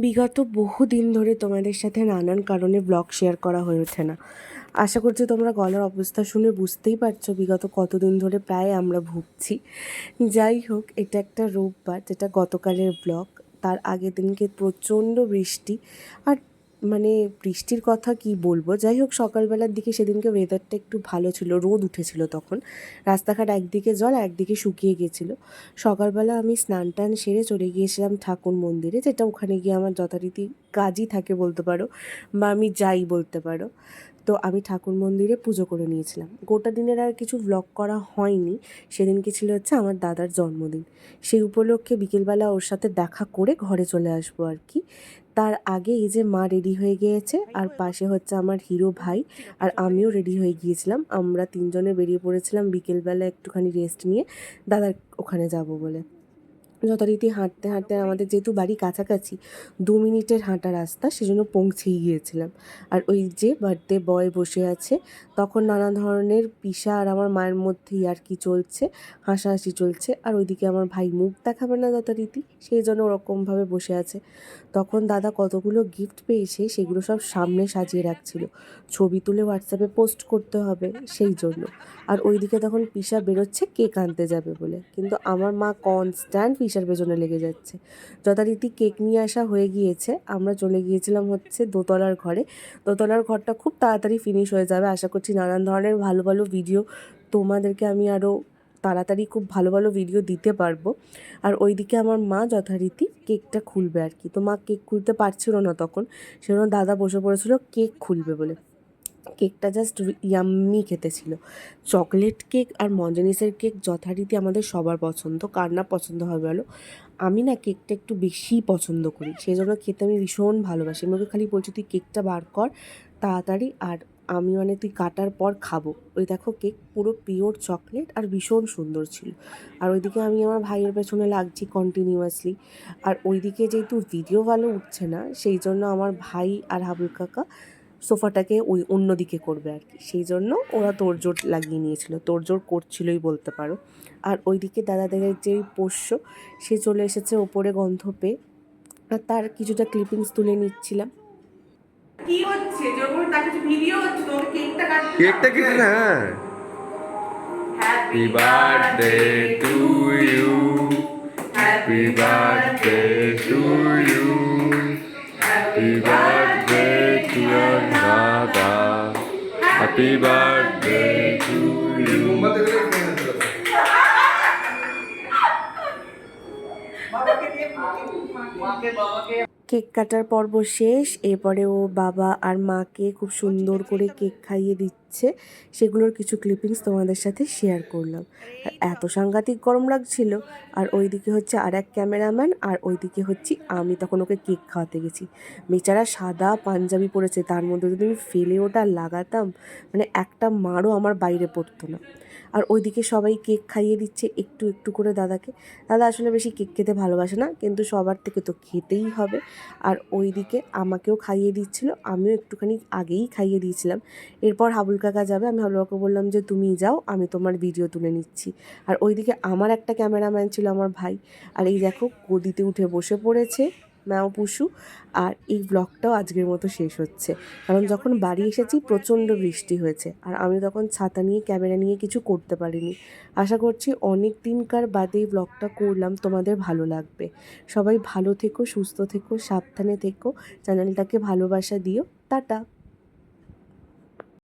বিগত বহু দিন ধরে তোমাদের সাথে নানান কারণে ব্লগ শেয়ার করা হয়ে ওঠে না। আশা করছি তোমরা গলার অবস্থা শুনে বুঝতেই পারছ বিগত কতদিন ধরে প্রায় আমরা ভুগছি। যাই হোক, এটা একটা রোববার, যেটা গতকালের ব্লগ তার আগের দিনকে প্রচণ্ড বৃষ্টি আর মানে বৃষ্টির কথা কি বলব? যাই হোক, সকালবেলার দিকে সেদিনকে ওয়েদারটা একটু ভালো ছিল, রোদ উঠেছিল তখন। রাস্তাঘাট একদিকে জল, একদিকে শুকিয়ে গেছিল সকালবেলা আমি স্নান টান সেরে চলে গিয়েছিলাম ঠাকুর মন্দিরে, যেটা ওখানে গিয়ে আমার যথারীতি কাজই থাকে বলতে পারো, বা আমি যাই বলতে পারো। তো আমি ঠাকুর মন্দিরে পুজো করে নিয়েছিলাম। গোটা দিনের আর কিছু ব্লগ করা হয়নি। সেদিনকে ছিল হচ্ছে আমার দাদার জন্মদিন। সেই উপলক্ষে বিকেলবেলা ওর সাথে দেখা করে ঘরে চলে আসব আর কি। তার আগে এই যে মা রেডি হয়ে গিয়েছে, আর পাশে হচ্ছে আমার হিরো ভাই, আর আমিও রেডি হয়ে গিয়েছিলাম। আমরা তিনজনে বেরিয়ে পড়েছিলাম বিকেলবেলা একটুখানি রেস্ট নিয়ে। দাদার ওখানে যাব বলে। যথারীতি হাঁটতে হাঁটতে আমাদের যেহেতু বাড়ি কাছাকাছি, দু মিনিটের হাঁটা রাস্তা সেজন্য পৌঁছেই গিয়েছিলাম। আর ওই যে বার্থডে বয় বসে আছে, তখন নানা ধরনের পিসা আর আমার মায়ের মধ্যেই আর কি চলছে, হাসাহাসি চলছে। আর ওইদিকে আমার ভাই মুখ দেখাবে না যথারীতি সেই জন্য ওরকমভাবে বসে আছে। তখন দাদা কতগুলো গিফট পেয়েছে সেগুলো সব সামনে সাজিয়ে রাখছিল। ছবি তুলে হোয়াটসঅ্যাপে পোস্ট করতে হবে সেই জন্য। আর ওইদিকে তখন পিসা বেরোচ্ছে কেক আনতে যাবে বলে। কিন্তু আমার মা কনস্ট্যান্ট পিসার পেছনে লেগে যাচ্ছে। যথারীতি কেক নিয়ে আসা হয়ে গিয়েছে। আমরা চলে গিয়েছিলাম হচ্ছে দোতলার ঘরে। দোতলার ঘরটা খুব তাড়াতাড়ি ফিনিশ হয়ে যাবে। আশা করছি নানান ধরনের ভালো ভালো ভিডিও তোমাদেরকে আমি আরও তাড়াতাড়ি খুব ভালো ভালো ভিডিও দিতে পারব। আর ওইদিকে আমার মা যথারীতি কেকটা খুলবে আর কি। তো মা কেক খুলতে পারছিল না তখন। সেজন্য দাদা বসে পড়েছিল কেক খুলবে বলে। কেকটা জাস্ট ইয়াম্মি খেতে ছিল। চকলেট কেক আর মঞ্জানিসের কেক যথারীতি আমাদের সবার পছন্দ, কার না পছন্দ হবে বলো? আমি না কেকটা একটু বেশি পছন্দ করি সেই জন্য খেতে আমি ভীষণ ভালোবাসি। আমি ওকে খালি বলছি, তুই কেকটা বার কর তাড়াতাড়ি আর আমি মানে তুই কাটার পর খাব। ওই দেখো কেক পুরো পিওর চকলেট আর ভীষণ সুন্দর ছিল। আর ওইদিকে আমি আমার ভাইয়ের পেছনে লাগছি কন্টিনিউয়াসলি আর ওইদিকে যেহেতু ভিডিও ভালো উঠছে না, সেই জন্য আমার ভাই আর হাবুল কাকা সোফাটাকে ওই অন্যদিকে করবে আর কি। সেই জন্য ওরা তোড়জোড় লাগিয়ে নিয়েছিল তোড়জোড় করছিলই বলতে পারো। আর ওইদিকে দাদাদের যে পোষ্য সে চলে এসেছে ওপরে গন্ধ পেয়ে। আর তার কিছুটা ক্লিপিংস তুলে নিচ্ছিলাম। কি হচ্ছে? যখন তার কিছু ভিডিও হচ্ছে তোর কেকটা কাটতে কেকটা কেটে না happy Happy birthday to you. Happy Happy birthday to you. বাবাকে দিয়ে মাকে বাবাকে কেক কাটার পর্ব শেষ। এরপরে ও বাবা আর মাকে খুব সুন্দর করে কেক খাইয়ে দিচ্ছে। সেগুলোর কিছু ক্লিপিংস তোমাদের সাথে শেয়ার করলাম। এত সাংঘাতিক গরম লাগছিল। আর ওইদিকে হচ্ছে আর এক ক্যামেরাম্যান আর ওইদিকে হচ্ছে আমি। তখন ওকে কেক খাওয়াতে গেছি। বেচারা সাদা পাঞ্জাবি পরেছে। তার মধ্যে যদি আমি ফেলে ওটা লাগাতাম মানে একটা মারও আমার বাইরে পড়তো না। আর ওইদিকে সবাই কেক খাইয়ে দিচ্ছে একটু একটু করে দাদাকে। দাদা আসলে বেশি কেক খেতে ভালোবাসে না, কিন্তু সবার থেকে তো খেতেই হবে। আর ওইদিকে আমাকেও খাইয়ে দিচ্ছিল, আমিও একটুখানি আগেই খাইয়ে দিয়েছিলাম। এরপর হাবুল কাকা যাবে, আমি হাবুল কাকা বললাম যে, তুমি যাও, আমি তোমার ভিডিও তুলে নিচ্ছি। আর ওইদিকে আমার একটা ক্যামেরাম্যান ছিল আমার ভাই। আর এই দেখো, গদিতে উঠে বসে পড়েছে। ম্যাও পুষু। আর এই ব্লগটাও আজকের মতো শেষ হচ্ছে। কারণ যখন বাড়ি এসেছি, প্রচণ্ড বৃষ্টি হয়েছে। আর আমি তখন ছাতা নিয়ে, ক্যামেরা নিয়ে কিছু করতে পারিনি। আশা করছি অনেক দিনকার বাদে এই ব্লগটা করলাম, তোমাদের ভালো লাগবে। সবাই ভালো থেকো, সুস্থ থেকো, সাবধানে থেকো। চ্যানেলটাকে ভালোবাসা দিও। টাটা।